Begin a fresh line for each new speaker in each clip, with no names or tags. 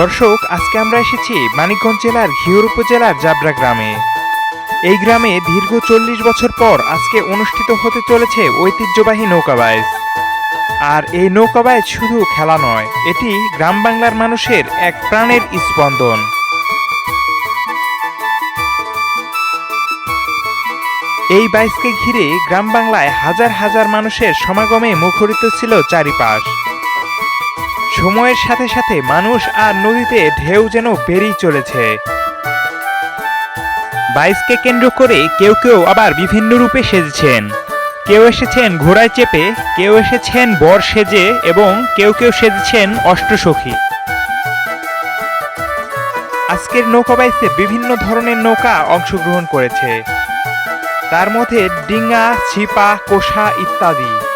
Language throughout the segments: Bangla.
দর্শক, আজকে আমরা এসেছি মানিকগঞ্জ জেলার ঘিওর উপজেলার জাবরা গ্রামে। এই গ্রামে দীর্ঘ চল্লিশ বছর পর আজকে অনুষ্ঠিত হতে চলেছে ঐতিহ্যবাহী নৌকাবাইজ আর এই নৌকাবাইজ শুধু খেলা নয়, এটি গ্রাম বাংলার মানুষের এক প্রাণের স্পন্দন। এই বাইসকে ঘিরে গ্রাম বাংলায় হাজার হাজার মানুষের সমাগমে মুখরিত ছিল চারিপাশ। সময়ের সাথে সাথে মানুষ আর নদীতে ঢেউ যেন বেড়েই চলেছে। বাইসকে কেন্দ্র করে কেউ কেউ আবার বিভিন্ন রূপে সেজেছেন। কেউ এসেছেন ঘোড়ায় চেপে, কেউ এসেছেন বর সেজে এবং কেউ কেউ সেজেছেন অষ্টসখী। আজকের নৌকা বাইসে বিভিন্ন ধরনের নৌকা অংশগ্রহণ করেছে। তার মধ্যে ডিঙ্গা ছিপা, কোষা ইত্যাদি।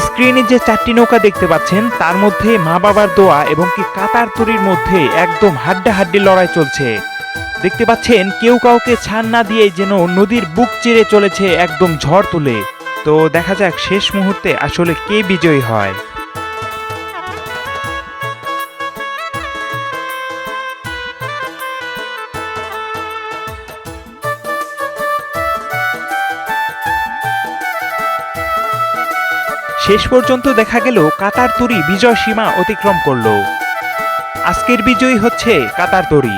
স্ক্রিনে যে চারটি নৌকা দেখতে পাচ্ছেন, তার মধ্যে মা বাবার দোয়া এবং কি কাতার তরির মধ্যে একদম হাড্ডাহাড্ডি লড়াই চলছে। দেখতে পাচ্ছেন, কেউ কাউকে ছাড় না দিয়ে যেন নদীর বুক চিরে চলেছে একদম ঝড় তুলে। তো দেখা যাক শেষ মুহূর্তে আসলে কে বিজয়ী হয়। শেষ পর্যন্ত দেখা গেল কাতার তরি বিজয় সীমা অতিক্রম করল। আজকের বিজয়ী হচ্ছে কাতার তরি।